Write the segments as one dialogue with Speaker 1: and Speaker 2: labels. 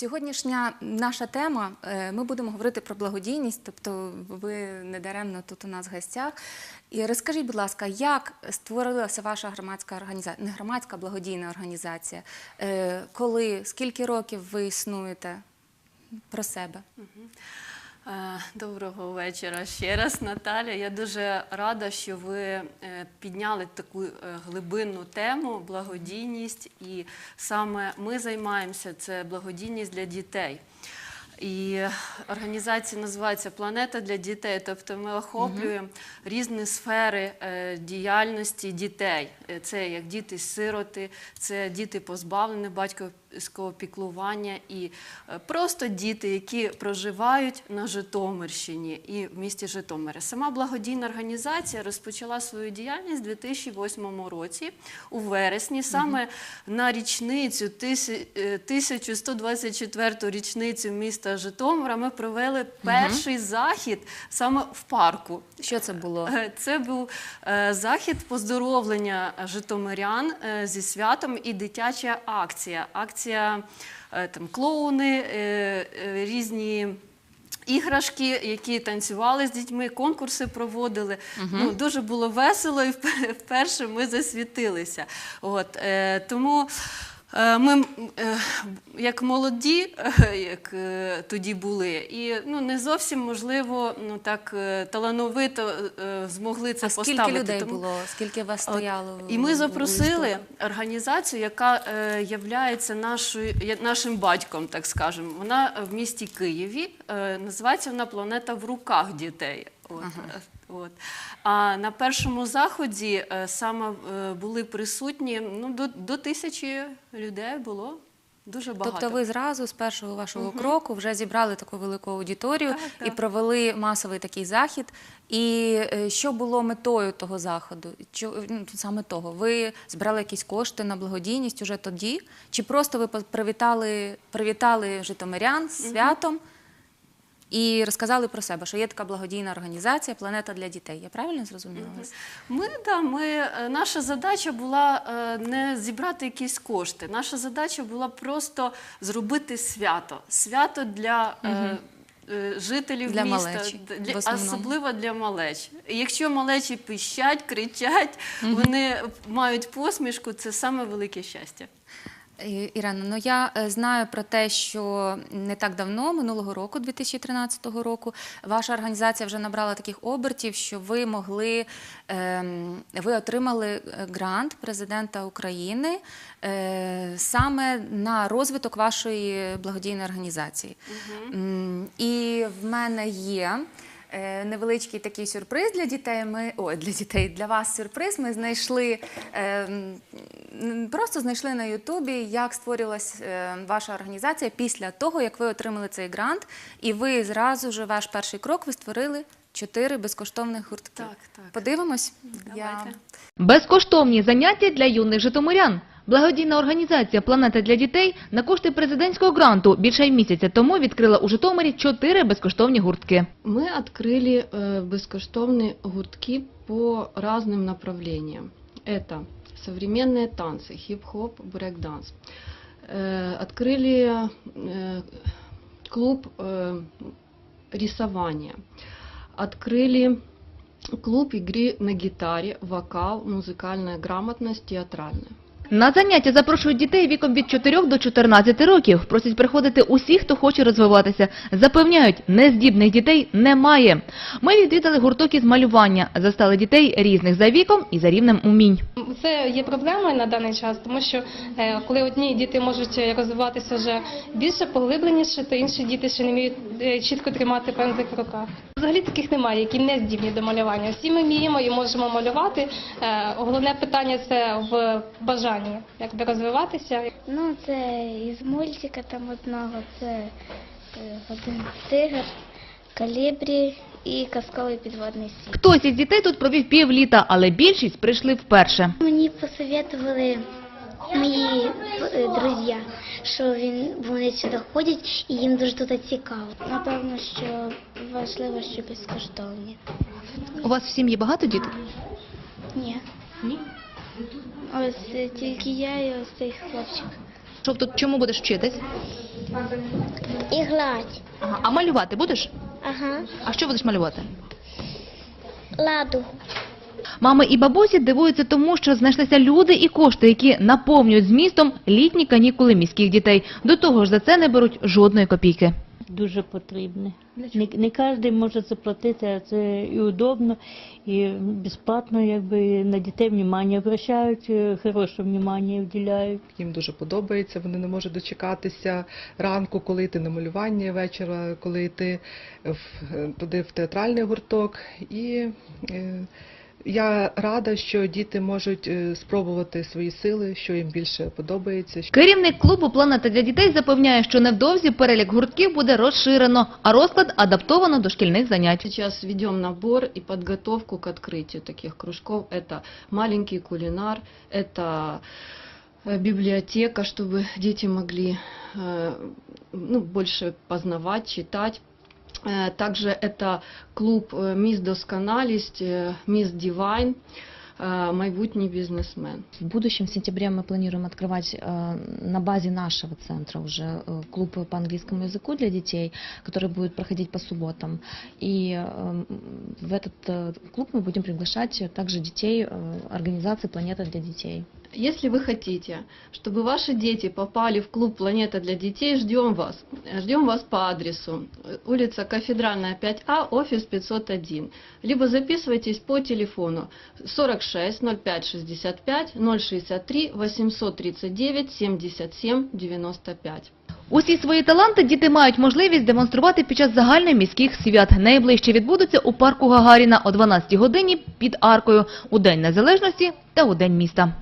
Speaker 1: Сьогоднішня наша тема. е, Ми будемо говорити про благодійність, тобто ви не даремно тут у нас в гостях. І розкажіть, будь ласка, як створилася ваша громадська організація, не громадська а благодійна організація? Е, Коли, скільки років ви існуєте про себе?
Speaker 2: Е, Доброго вечора ще раз, Наталя. Я дуже рада, що ви е, підняли таку е, глибинну тему благодійність, і саме ми займаємося це благодійність для дітей. І організація називається Планета для дітей. Тобто ми охоплюємо різні сфери е, діяльності дітей. Е, Це як діти-сироти, це діти позбавлені батьківського піклування і е, просто діти, які проживають на Житомирщині і в місті Житомире. Сама благодійна організація розпочала свою діяльність у 2008 році у вересні, саме на річницю е, 1124 річницю міста Житомира. Ми провели перший захід саме в парку.
Speaker 1: Що це було?
Speaker 2: Е, Це був е, захід поздоровлення житомирян е, зі святом і дитяча акція. Акція е, там клоуни, е, е, різні. Іграшки, які танцювали з дітьми, конкурси проводили. Ну, дуже було весело, і вперше ми засвітилися. От, е, тому е, ми, е, як молоді, е, як е, тоді були, і ну, не зовсім можливо ну, так е, талановито е, змогли це
Speaker 1: А скільки
Speaker 2: поставити.
Speaker 1: людей
Speaker 2: Тому-
Speaker 1: було? Скільки вас стояло?
Speaker 2: І ми запросили організацію, яка е, являється нашою, нашим батьком, так скажемо. Вона в місті Києві. Е, називається вона Планета в руках дітей. От, е, От. А на першому заході е, саме е, були присутні ну, до, до тисячі людей було. Дуже багато.
Speaker 1: Тобто ви зразу з першого вашого кроку вже зібрали таку велику аудиторію
Speaker 2: Так,
Speaker 1: і провели масовий такий захід. І що було метою того заходу? Чо, ну, саме того? Ви збирали якісь кошти на благодійність уже тоді? Чи просто ви привітали, привітали житомирян з святом і розказали про себе, що є така благодійна організація Планета для дітей? Я правильно зрозуміла вас?
Speaker 2: Ми, да, ми, е, наша задача була е, не зібрати якісь кошти. Наша задача була просто зробити свято. Свято для е, жителів
Speaker 1: Для
Speaker 2: міста,
Speaker 1: малечі,
Speaker 2: для, особливо для малеч. Якщо малечі пищать, кричать, вони мають посмішку, це саме велике щастя.
Speaker 1: І- Ірина, ну я е, знаю про те, що не так давно, минулого року, 2013 року, ваша організація вже набрала таких обертів, що ви могли, ем, ви отримали е, грант президента України е, саме на розвиток вашої благодійної організації. І в мене є. Е, Невеличкий такий сюрприз для дітей. Ми ой, для дітей для вас сюрприз. Ми знайшли е, просто знайшли на Ютубі, як створювалася е, ваша організація після того, як ви отримали цей грант, і ви зразу ж ваш перший крок ви створили чотири безкоштовних гуртки.
Speaker 2: Так, так.
Speaker 1: Подивимось.
Speaker 2: Давайте.
Speaker 3: Безкоштовні заняття для юних житомирян. Благодійна організація Планета для дітей на кошти президентського гранту більше місяця тому відкрила у Житомирі чотири безкоштовні гуртки.
Speaker 4: Мы открыли э, бескоштовные гуртки по разным направлениям. Это современные танцы, хип-хоп, брейк-данс. Э, открыли э, клуб э, рисования. Открыли клуб игры на гитаре, вокал, музыкальная грамотность, театральная.
Speaker 3: На заняття запрошують дітей віком від 4 до 14 років. Просять приходити усі, хто хоче розвиватися. Запевняють, нездібних дітей немає. Ми відвідали гурток із малювання, застали дітей різних за віком і за рівнем умінь.
Speaker 5: Це є проблемою на даний час, тому що е, коли одні діти можуть розвиватися вже більше, поглибленіше, то інші діти ще не вміють е, чітко тримати пензик в руках. Взагалі таких немає, які не здібні до малювання. Всі ми вміємо і можемо малювати. Е, Головне питання це в бажанні, якби розвиватися.
Speaker 6: Ну, це із мультика там одного, це е, один тигр, калібрі і казковий підводний світ.
Speaker 3: Хтось із дітей тут провів півліта, але більшість прийшли вперше.
Speaker 6: Мені посоветували мої е, друзі, що він, вони сюди ходять і їм дуже тут цікаво. Напевно, що важливо, що безкоштовні.
Speaker 3: У вас в сім'ї багато діток?
Speaker 6: Ні. Ні? Ось е, тільки я і ось цей хлопчик.
Speaker 3: Тут чому будеш вчитись?
Speaker 6: І гладь.
Speaker 3: Ага. А малювати будеш?
Speaker 6: Ага.
Speaker 3: А що будеш малювати?
Speaker 6: Ладу.
Speaker 3: Мами і бабусі дивуються тому, що знайшлися люди і кошти, які наповнюють змістом літні канікули міських дітей. До того ж, за це не беруть жодної копійки.
Speaker 7: Дуже потрібне. Не, не кожен може заплатити, а це і удобно, і безплатно, якби на дітей внимання обращають, е, хороше внимання вділяють.
Speaker 8: Їм дуже подобається, вони не можуть дочекатися ранку, коли йти на малювання вечора, коли йти в, е, туди в театральний гурток. І е, я рада, що діти можуть е, спробувати свої сили, що їм більше подобається.
Speaker 3: Керівник клубу «Планета для дітей» запевняє, що невдовзі перелік гуртків буде розширено, а розклад адаптовано до шкільних занять.
Speaker 4: Сейчас ведем набор и подготовку к открытию таких кружков. Это маленький кулинар, это э, библиотека, чтобы дети могли э, ну, больше познавать, читать. Э, Также это клуб э, «Мисс Досконалість», э, «Мисс Дивайн», Э, «Майбутній бізнесмен».
Speaker 9: В будущем, в сентябре, мы планируем открывать э, на базе нашего центра уже э, клуб по английскому языку для детей, который будет проходить по субботам. И э, в этот клуб мы будем приглашать также детей организации «Планета для детей».
Speaker 4: Если вы хотите, чтобы ваши дети попали в клуб «Планета для детей», ждем вас. Ждем вас по адресу улица Кафедральная, 5А, офис 501. Либо записывайтесь по телефону 46 05 65 063 839 77 95.
Speaker 3: Усі свої таланти діти мають можливість демонструвати під час загальних міських свят. Найближче відбудуться у парку Гагаріна о 12 годині під аркою у День Незалежності та у День міста.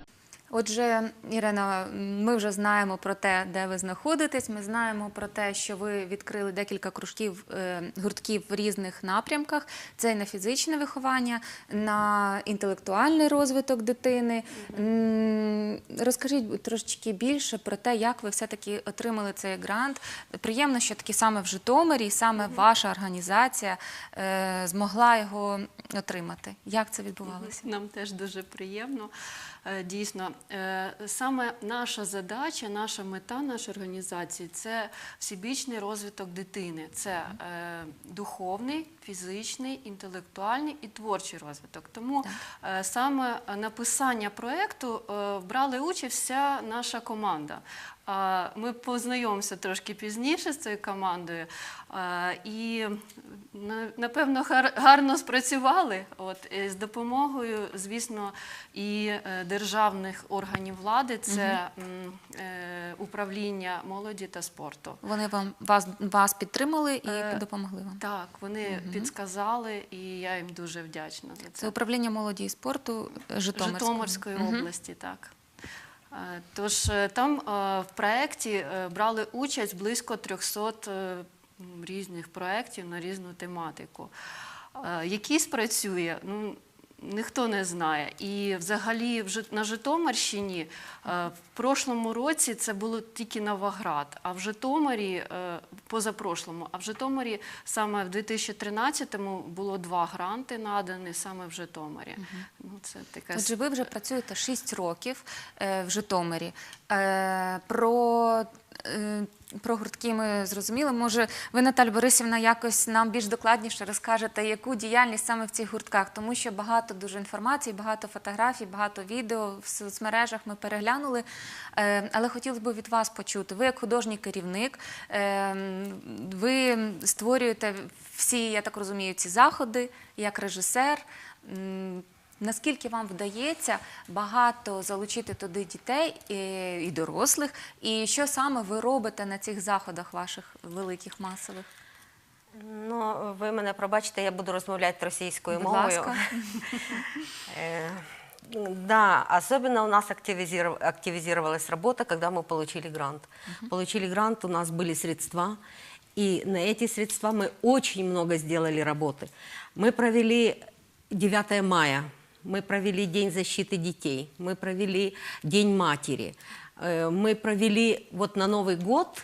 Speaker 1: Отже, Ірина, ми вже знаємо про те, де ви знаходитесь. Ми знаємо про те, що ви відкрили декілька кружків е, гуртків в різних напрямках. Це і на фізичне виховання, на інтелектуальний розвиток дитини. Розкажіть трошечки більше про те, як ви все-таки отримали цей грант. Приємно, що таки саме в Житомирі, і саме ваша організація е, змогла його отримати. Як це відбувалося?
Speaker 2: Нам теж дуже приємно. Е, Дійсно, Е, саме наша задача, наша мета нашої організації це всебічний розвиток дитини. Це е, духовний, фізичний, інтелектуальний і творчий розвиток. Тому саме написання проєкту брали участь вся наша команда. Ми познайомимося трошки пізніше з цією командою. І напевно гар- гарно спрацювали. От з допомогою, звісно, і е, державних органів влади, це е, управління молоді та спорту.
Speaker 1: Вони вам вас, вас підтримали і
Speaker 2: Е,
Speaker 1: допомогли вам.
Speaker 2: Так, вони підсказали, і я їм дуже вдячна за це.
Speaker 1: Це управління молоді і спорту Житомирського.
Speaker 2: Житомирської
Speaker 1: Мгм.
Speaker 2: області, так. Е, Тож е, там е, в проєкті брали участь близько 300 е, різних проєктів на різну тематику. Який спрацює, ну, ніхто не знає. І взагалі на Житомирщині е, в прошлому році це було тільки Новоград, а в Житомирі, е, позапрошлому, а в Житомирі саме в 2013-му було два гранти надані саме в Житомирі. Ну, це таке
Speaker 1: Отже, ви вже працюєте 6 років е, в Житомирі. Про, про гуртки ми зрозуміли. Може, ви, Наталь Борисівна, якось нам більш докладніше розкажете, яку діяльність саме в цих гуртках, тому що багато дуже інформації, багато фотографій, багато відео в соцмережах ми переглянули. Е, але хотілося б від вас почути. Ви як художній керівник, е, ви створюєте всі, я так розумію, ці заходи як режисер. М, Наскільки вам вдається багато залучити туди дітей і, і дорослих, і що саме ви робите на цих заходах ваших великих масових?
Speaker 10: Ну, ви мене пробачите, я буду розмовляти російською
Speaker 1: Будь
Speaker 10: мовою.
Speaker 1: ласка.
Speaker 10: Э, Да, особенно у нас активизиров- активизировалась работа, когда мы получили грант. Получили грант, у нас были средства, и на эти средства мы очень много сделали работы. Мы провели 9 мая, мы провели День защиты детей, мы провели День матери, э, мы провели вот на Новый год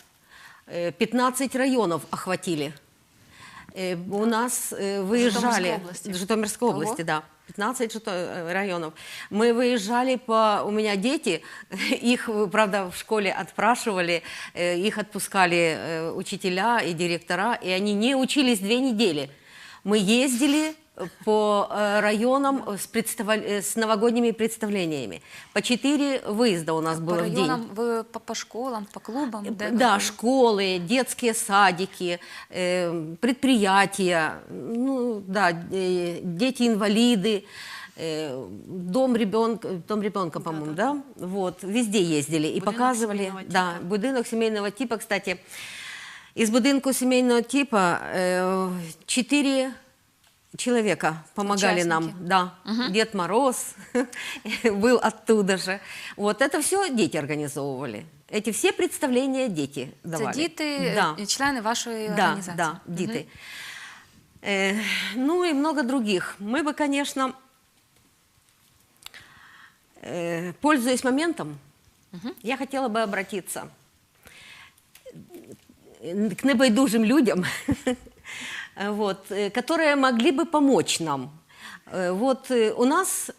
Speaker 10: э, 15 районов охватили. Э, У нас э, выезжали
Speaker 2: Житомирской области.
Speaker 10: Житомирской
Speaker 1: Ого.
Speaker 10: области, да. 15 что-то, э, районов. Мы выезжали по... У меня дети, их, правда, в школе отпрашивали, э, их отпускали э, учителя и директора, и они не учились две недели. Мы ездили по э, районам с, представа- э, с новогодними представлениями. По четыре выезда у нас
Speaker 1: По
Speaker 10: было в день.
Speaker 1: районам, ви по, по школам, по клубам? Де
Speaker 10: Да,
Speaker 1: ви?
Speaker 10: школы, детские садики, э, предприятия, ну да, э, дети-инвалиды, э, дом ребенка, дом ребенка, по-моему, да, вот, везде ездили и
Speaker 2: Будинок
Speaker 10: показывали,
Speaker 2: сімейного
Speaker 10: да,
Speaker 2: типу.
Speaker 10: будинок семейного типа, кстати, из будинку семейного типа э, четыре человека помогали нам,
Speaker 1: Участники.
Speaker 10: да, Дед Мороз был оттуда же, вот это все дети организовывали. Эти все представления дети
Speaker 1: Це
Speaker 10: давали.
Speaker 1: діти,
Speaker 10: да.
Speaker 1: е, члени вашої
Speaker 10: Да,
Speaker 1: організації?
Speaker 10: да, дети. Э, ну и много других. Мы бы, конечно, э, пользуясь моментом, я хотела бы обратиться э, к небайдужим людям, вот, э, которые могли бы помочь нам. Э, Вот э, у нас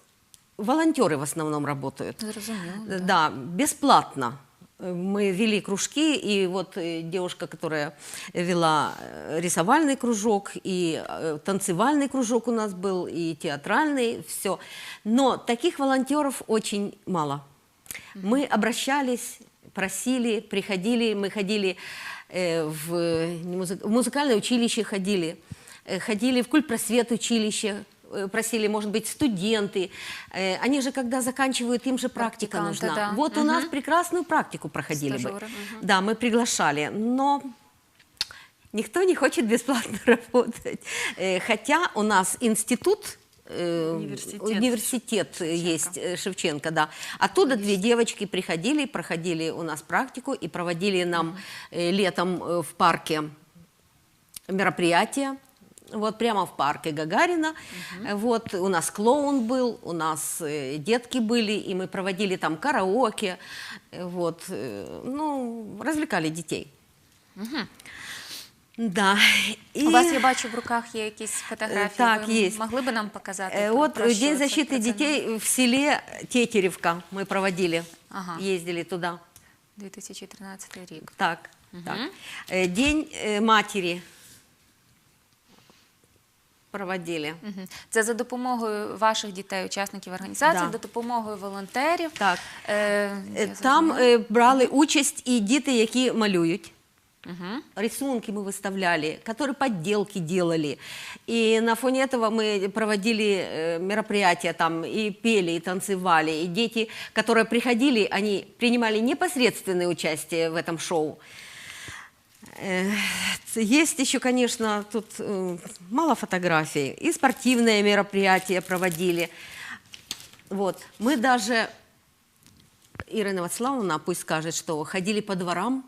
Speaker 10: волонтеры в основном работают.
Speaker 1: Зрозуміло.
Speaker 10: Э, Да, бесплатно. Э, Мы вели кружки, и вот э, девушка, которая вела э, рисовальный кружок, и э, танцевальный кружок у нас был, и театральный, все. Но таких волонтеров очень мало. Мы обращались, просили, приходили, мы ходили э, в, э, не музы- в музыкальное училище, ходили, э, ходили в культпросвет училище, э, просили, может быть, студенты. Э, Они же, когда заканчивают, им же практика
Speaker 1: Практиканты,
Speaker 10: нужна.
Speaker 1: да.
Speaker 10: Вот у нас прекрасную практику проходили бы.
Speaker 1: Стажеры,
Speaker 10: Да, мы приглашали, но никто не хочет бесплатно работать. Э, Хотя у нас институт э,
Speaker 2: Университет
Speaker 10: университет есть э, Шевченко, да. Оттуда две девочки приходили, проходили у нас практику и проводили нам э, летом э, в парке мероприятия. Вот прямо в парке Гагарина. Э, Вот у нас клоун был, у нас э, детки были, и мы проводили там караоке. Вот, э, ну, развлекали детей. Да.
Speaker 1: У вас, я бачу, в руках є якісь фотографії.
Speaker 10: так,
Speaker 1: Ви
Speaker 10: є.
Speaker 1: Могли би нам показати?
Speaker 10: Э,
Speaker 1: про-
Speaker 10: Вот
Speaker 1: про
Speaker 10: э,
Speaker 1: що
Speaker 10: День
Speaker 1: це,
Speaker 10: защиты
Speaker 1: про це?
Speaker 10: детей в селе Тетеревка мы проводили,
Speaker 1: Ага.
Speaker 10: ездили туда.
Speaker 1: 2013 рік.
Speaker 10: Так, так. Э, День э, матери проводили.
Speaker 1: Мгм. Це за допомогою ваших дітей, учасників організації,
Speaker 10: Да.
Speaker 1: за допомогою волонтерів.
Speaker 10: Так.
Speaker 1: Е,
Speaker 10: Е,
Speaker 1: я
Speaker 10: Там
Speaker 1: зрозуміла.
Speaker 10: е, брали участь і діти, які малюють. Рисунки мы выставляли, которые подделки делали. И на фоне этого мы проводили э, мероприятия там, и пели, и танцевали. И дети, которые приходили, они принимали непосредственное участие в этом шоу. Э, Есть еще, конечно, тут э, мало фотографий. И спортивные мероприятия проводили. Вот. Мы даже, Ирина Вацлавовна пусть скажет, что ходили по дворам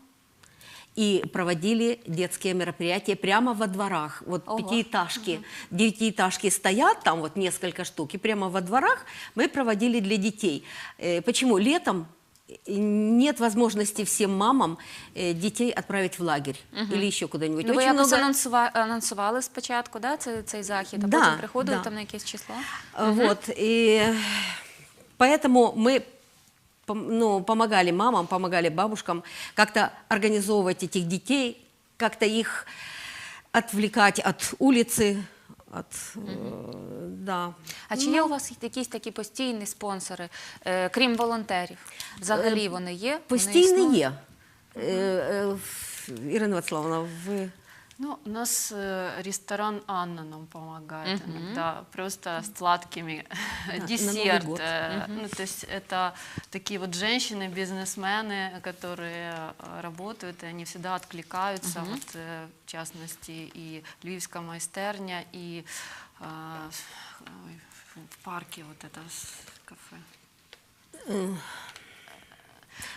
Speaker 10: и проводили детские мероприятия прямо во дворах. Вот
Speaker 1: Ого.
Speaker 10: пятиэтажки, девятиэтажки стоят, там вот несколько штук, и прямо во дворах мы проводили для детей. Э, Почему? Летом э, нет возможности всем мамам э, детей отправить в лагерь или еще куда-нибудь.
Speaker 1: Ну, ви
Speaker 10: Очень
Speaker 1: якось
Speaker 10: много-
Speaker 1: анонсува- анонсували спочатку да, цей, цей захід, а
Speaker 10: Да,
Speaker 1: потім приходили
Speaker 10: да.
Speaker 1: там на якесь число?
Speaker 10: Э, Вот, и поэтому мы пом- ну, помогали мамам, помогали бабушкам как-то организовывать этих детей, как-то их отвлекать от улицы, от, э, да.
Speaker 1: А чи є у вас якісь такі постійні спонсори, е, крім волонтерів? Взагалі вони є? Вони
Speaker 10: Постійно
Speaker 1: існують?
Speaker 10: є. Е, е, Ірина Вацлавовна, ви
Speaker 2: Ну, у нас э, ресторан Анна нам помогает иногда, просто с сладкими
Speaker 10: Новый
Speaker 2: десерт.
Speaker 10: год.
Speaker 2: э, Ну, то есть это такие вот женщины, бизнесмены, которые э, работают, и они всегда откликаются, вот, э, в частности, и Львивская майстерня, и э, ой, в парке вот это с- кафе.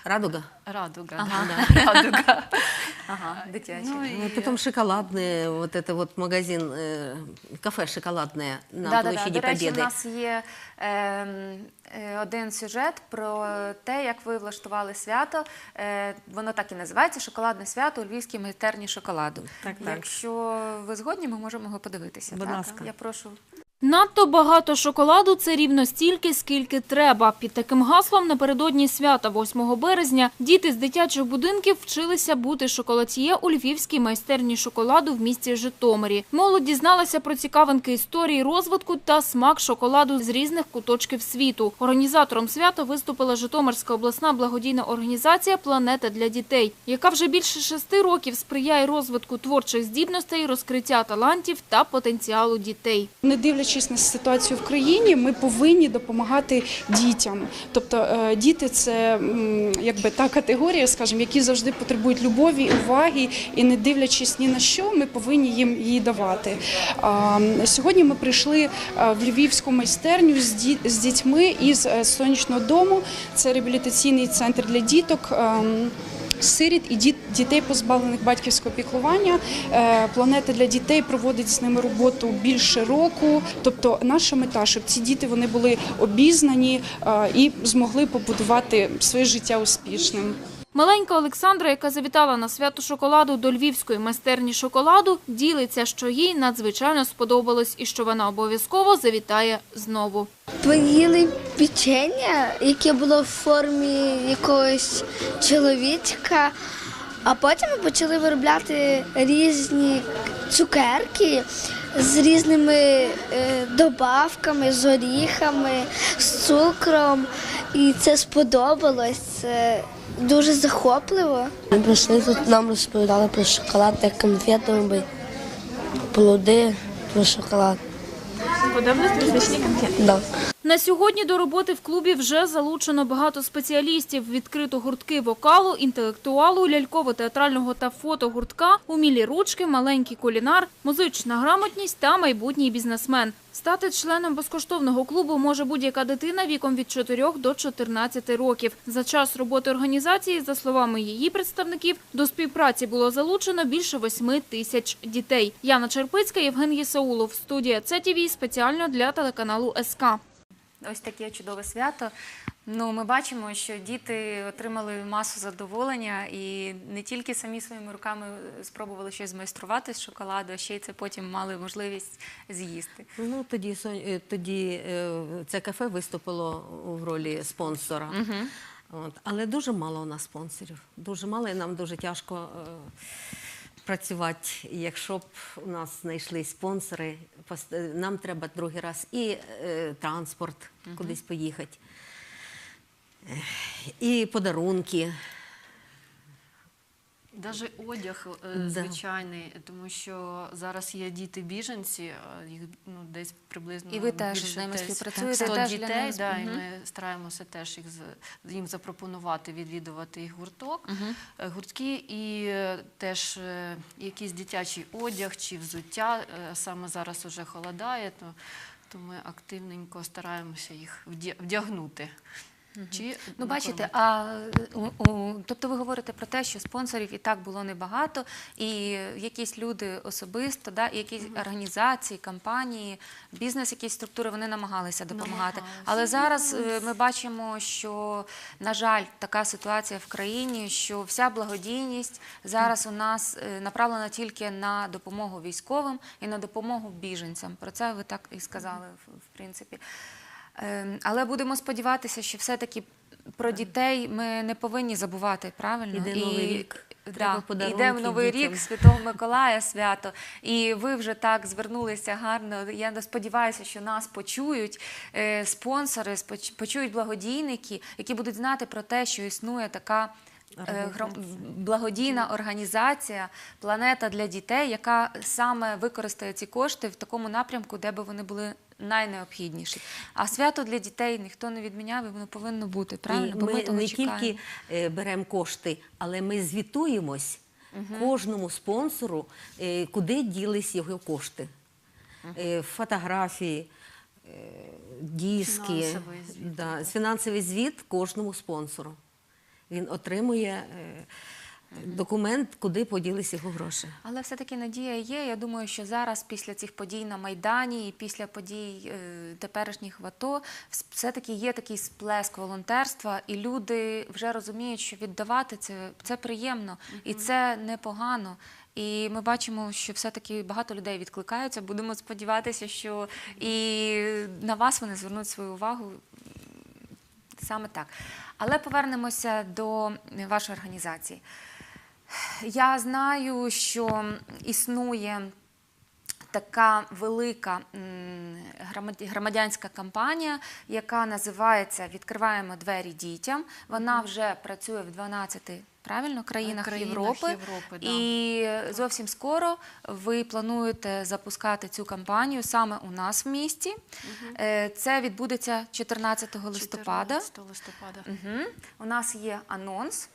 Speaker 10: Радуга.
Speaker 2: Радуга,
Speaker 1: Ага.
Speaker 2: да, Радуга.
Speaker 1: Ага, дитячі.
Speaker 2: Ну,
Speaker 10: Ну,
Speaker 2: и-
Speaker 10: Потом шоколадные, вот это вот магазин, э, кафе шоколадное на
Speaker 1: Да, да, да.
Speaker 10: площади
Speaker 1: До речі,
Speaker 10: Победы.
Speaker 1: у нас є е, е, один сюжет про те, як ви влаштували свято. Е, воно так і називається Шоколадне свято у Львівській майстерні шоколаду.
Speaker 10: Так, так.
Speaker 1: Якщо ви згодні, ми можемо його подивитися.
Speaker 10: Будь
Speaker 1: так?
Speaker 10: ласка.
Speaker 1: Я прошу
Speaker 11: Надто багато шоколаду це рівно стільки, скільки треба. Під таким гаслом напередодні свята 8 березня діти з дитячих будинків вчилися бути шоколад'є у львівській майстерні шоколаду в місті Житомирі. Молодь дізналася про цікавинки історії розвитку та смак шоколаду з різних куточків світу. Організатором свята виступила Житомирська обласна благодійна організація Планета для дітей, яка вже більше шести років сприяє розвитку творчих здібностей, розкриття талантів та потенціалу дітей.
Speaker 12: Не дивлячись на ситуацію в країні, ми повинні допомагати дітям. Тобто е, діти це якби та категорія, скажімо, які завжди потребують любові, уваги, і не дивлячись ні на що, ми повинні їм її давати. Сьогодні ми прийшли е, в львівську майстерню з ді- з дітьми із е, сонячного дому. Це реабілітаційний центр для діток. Сиріт і діт- дітей, позбавлених батьківського піклування. Е, Планета для дітей проводить з ними роботу більше року. Тобто, наша мета, щоб ці діти вони були обізнані е, і змогли побудувати своє життя успішним.
Speaker 11: Маленька Олександра, яка завітала на свято шоколаду до львівської майстерні шоколаду, ділиться, що їй надзвичайно сподобалось і що вона обов'язково завітає знову.
Speaker 6: Ми їли печення, яке було в формі якогось чоловічка, а потім ми почали виробляти різні цукерки з різними е, добавками, з оріхами, з цукром. І це сподобалось. Дуже захопливо. Ми прийшли тут, нам розповідали про шоколад, як конфетами, плоди про шоколад.
Speaker 11: Подобаються смачні конфети?
Speaker 6: Да.
Speaker 11: На сьогодні до роботи в клубі вже залучено багато спеціалістів. Відкрито гуртки вокалу, інтелектуалу, ляльково-театрального та фотогуртка, умілі ручки, маленький кулінар, музична грамотність та майбутній бізнесмен. Стати членом безкоштовного клубу може будь-яка дитина віком від 4 до 14 років. За час роботи організації, за словами її представників, до співпраці було залучено більше 8 тисяч дітей. Яна Черпицька, Євген Єсаулов. Студія ЦТВ спеціально для телеканалу СК.
Speaker 1: Ось таке чудове свято. Ну, ми бачимо, що діти отримали масу задоволення і не тільки самі своїми руками спробували щось змайструвати з шоколаду, а ще й це потім мали можливість з'їсти.
Speaker 10: Ну, тоді, е, тоді е, це кафе виступило в ролі спонсора. От. Але дуже мало у нас спонсорів. Дуже мало, і нам дуже тяжко е, працювати. Якщо б у нас знайшли спонсори, е, нам треба другий раз і е, транспорт кудись поїхати, і подарунки.
Speaker 2: Навіть одяг е,
Speaker 10: Да.
Speaker 2: звичайний, тому що зараз є діти-біженці, е, їх ну, десь приблизно
Speaker 1: І ви теж з ними співпрацюєте,
Speaker 2: 100
Speaker 1: теж для
Speaker 2: дітей, да, і ми стараємося теж їх їм запропонувати відвідувати їх гурток, е, гуртки і теж якийсь дитячий одяг чи взуття. Саме зараз уже холодає, то, то ми активненько стараємося їх вдя- вдягнути. Чи
Speaker 1: Ну, бачите, а у, у, тобто ви говорите про те, що спонсорів і так було небагато, і якісь люди особисто, да, і якісь організації, компанії, бізнес, якісь структури вони намагалися допомагати.
Speaker 2: Намагалися.
Speaker 1: Але зараз е, ми бачимо, що на жаль, така ситуація в країні, що вся благодійність зараз у нас е, направлена тільки на допомогу військовим і на допомогу біженцям. Про це ви так і сказали, в, в принципі. Ем, Але будемо сподіватися, що все-таки про дітей ми не повинні забувати, правильно?
Speaker 10: Іде Новий рік. Треба
Speaker 1: Да, іде новий
Speaker 10: дітям.
Speaker 1: рік Святого Миколая свято. І ви вже так звернулися гарно. Я сподіваюся, що нас почують е, спонсори, почують благодійники, які будуть знати про те, що існує така. е, Благодійна організація Планета для дітей, яка саме використає ці кошти в такому напрямку, де би вони були найнеобхідніші. А свято для дітей ніхто не відміняв, і воно повинно бути. Правильно? Бо ми,
Speaker 10: ми
Speaker 1: того
Speaker 10: не
Speaker 1: чекаємо.
Speaker 10: тільки е, беремо кошти, але ми звітуємось кожному спонсору, е, куди ділись його кошти. Е, Фотографії, диски,
Speaker 2: Фінансовий звіт,
Speaker 10: да, фінансовий звіт кожному спонсору. Він отримує документ, куди поділись його гроші.
Speaker 1: Але все-таки надія є. Я думаю, що зараз, після цих подій на Майдані і після подій е, теперішніх в АТО, все-таки є такий сплеск волонтерства, і люди вже розуміють, що віддавати це, це приємно і це непогано. І ми бачимо, що все-таки багато людей відкликаються. Будемо сподіватися, що і на вас вони звернуть свою увагу саме так. Але повернемося до вашої організації. Я знаю, що існує така велика громадянська кампанія, яка називається Відкриваємо двері дітям. Вона вже працює в 12 правильно країнах,
Speaker 2: Країнах
Speaker 1: Європи.
Speaker 2: Європи, да.
Speaker 1: І зовсім скоро ви плануєте запускати цю кампанію саме у нас в місті. Е, Це відбудеться 14 листопада.
Speaker 2: 14 листопада.
Speaker 1: Угу. У нас є анонс.